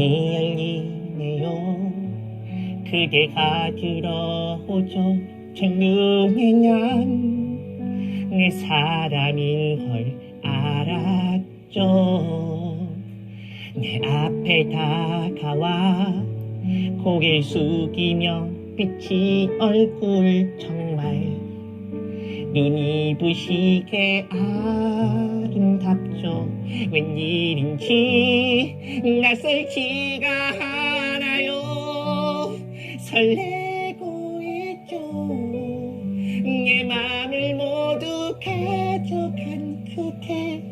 문이 열리네요. 그대가 들어오죠. 청룡의 냥내 사람인 걸 알았죠. 내 앞에 다가와 고개 숙이며 빛이 얼굴 정말 눈이 부시게 아름답죠. 웬일인지 낯설 지가 않아요? 설레고 있죠. 내 맘을 모두 가져간 그대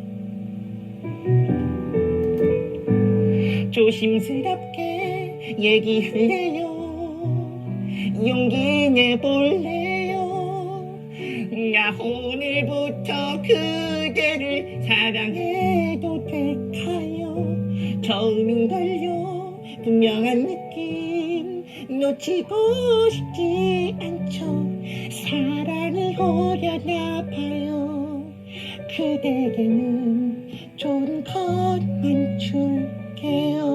조심스럽게 얘기할래요? 용기 내볼래요? 나 오늘부터 그대를 사랑해도 될 성능 달려 분명한 느낌 놓치고 싶지 않죠. 사랑이 오려나 봐요. 그대에게는 좋은 것만 줄게요.